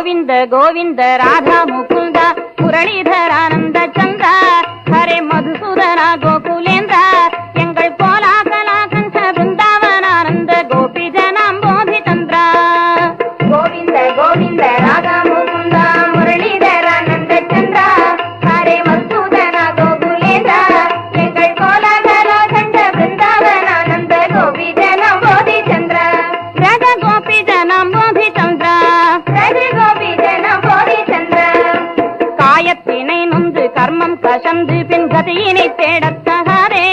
గోవింద గోవింద రాధా ముకుంద మురళీధరానంద చంద్ర హరే మధుసూదన గోకుల கசந்து பின் கதையினை தேடத்தகாதே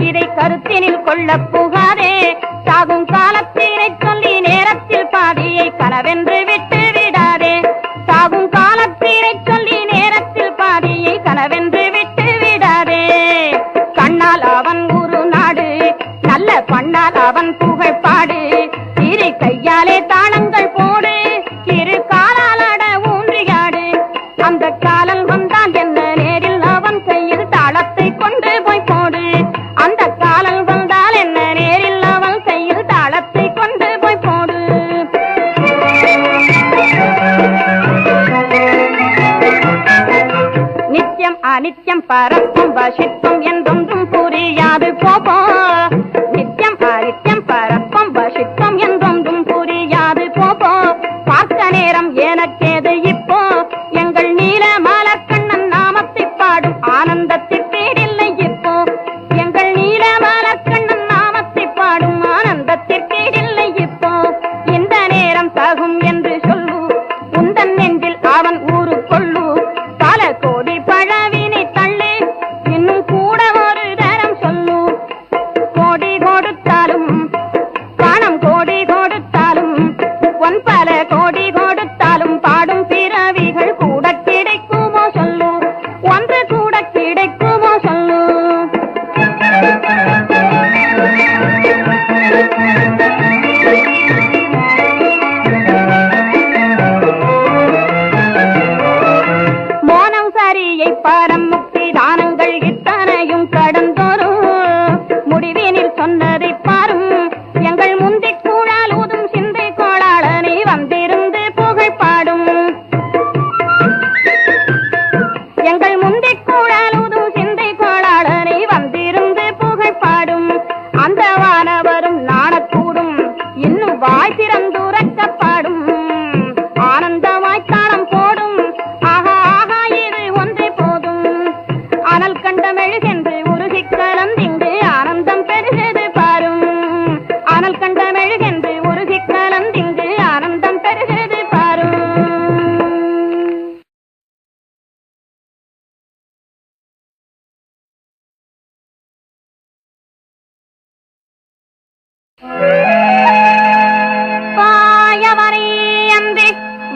இதை கருத்தினில் கொள்ள புகாதே. சாகும் காலத்தில் प्रभाषित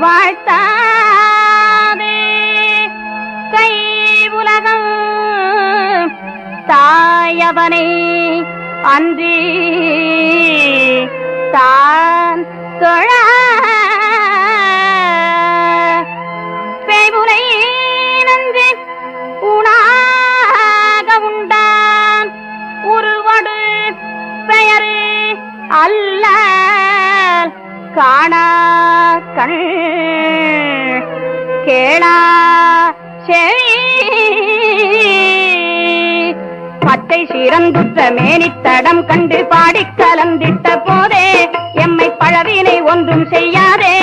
வாழ்த்தாதே கை உலகம் தாயவனை அன்றி தான் தொழ. பெய்முனை நன்றி உணாக உண்டான் உருவடு பெயரு அல்ல. காணா கண் கேளா செவி. பட்டை சிறந்துற்ற மேனித்தடம் கண்டு பாடி கலந்திட்ட போதே எம்மை பழவினை ஒன்றும் செய்யாதே.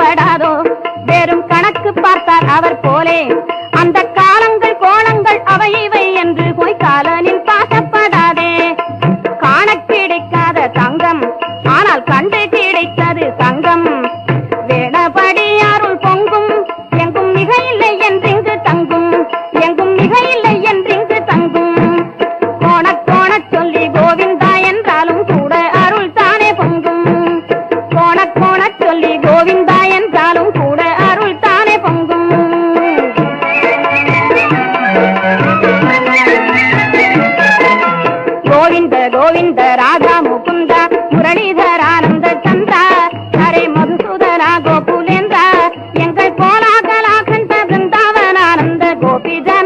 படாதோ? 不必再